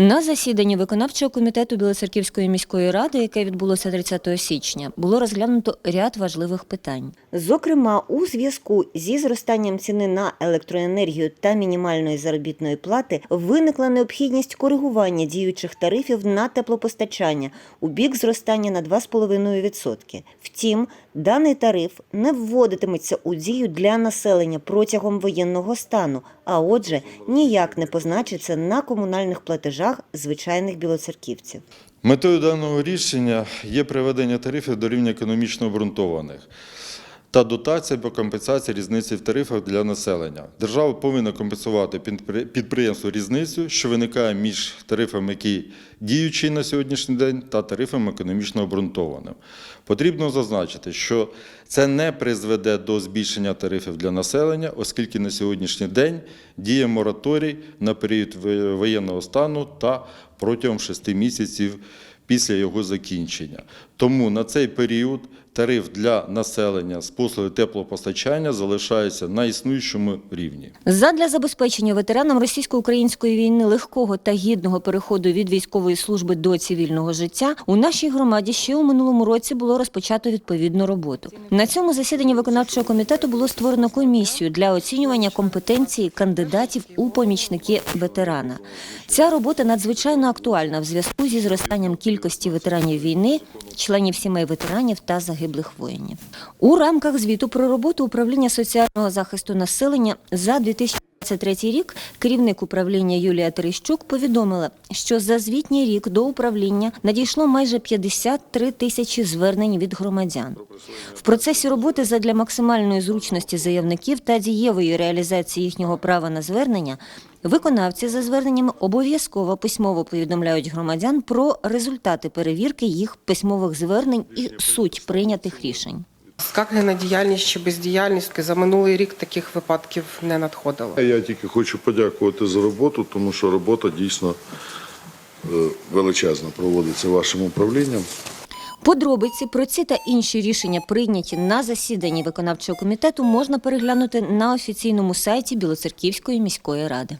На засіданні виконавчого комітету Білоцерківської міської ради, яке відбулося 30 січня, було розглянуто ряд важливих питань. Зокрема, у зв'язку зі зростанням ціни на електроенергію та мінімальної заробітної плати виникла необхідність коригування діючих тарифів на теплопостачання у бік зростання на 2,5%. Втім, даний тариф не вводитиметься у дію для населення протягом воєнного стану, а отже, ніяк не позначиться на комунальних платежах звичайних білоцерківців. Метою даного рішення є приведення тарифів до рівня економічно обґрунтованих та дотація або компенсація різниці в тарифах для населення. Держава повинна компенсувати підприємству різницю, що виникає між тарифами, які діючі на сьогоднішній день, та тарифами економічно обґрунтованим. Потрібно зазначити, що це не призведе до збільшення тарифів для населення, оскільки на сьогоднішній день діє мораторій на період воєнного стану та протягом 6 місяців після його закінчення. Тому на цей період тариф для населення з послуги теплопостачання залишається на існуючому рівні. Задля забезпечення ветеранам російсько-української війни легкого та гідного переходу від військової служби до цивільного життя у нашій громаді ще у минулому році було розпочато відповідну роботу. На цьому засіданні виконавчого комітету було створено комісію для оцінювання компетенції кандидатів у помічники ветерана. Ця робота надзвичайно актуальна в зв'язку зі зростанням кількості ветеранів війни, членів сімей ветеранів та загиблих воїнів. У рамках звіту про роботу управління соціального захисту населення за 2023 рік керівник управління Юлія Терещук повідомила, що за звітній рік до управління надійшло майже 53 тисячі звернень від громадян. В процесі роботи задля максимальної зручності заявників та дієвої реалізації їхнього права на звернення виконавці за зверненнями обов'язково письмово повідомляють громадян про результати перевірки їх письмових звернень і суть прийнятих рішень. Скарги на діяльність чи бездіяльність за минулий рік таких випадків не надходило. Я тільки хочу подякувати за роботу, тому що робота дійсно е, величезна проводиться вашим управлінням. Подробиці про ці та інші рішення, прийняті на засіданні виконавчого комітету, можна переглянути на офіційному сайті Білоцерківської міської ради.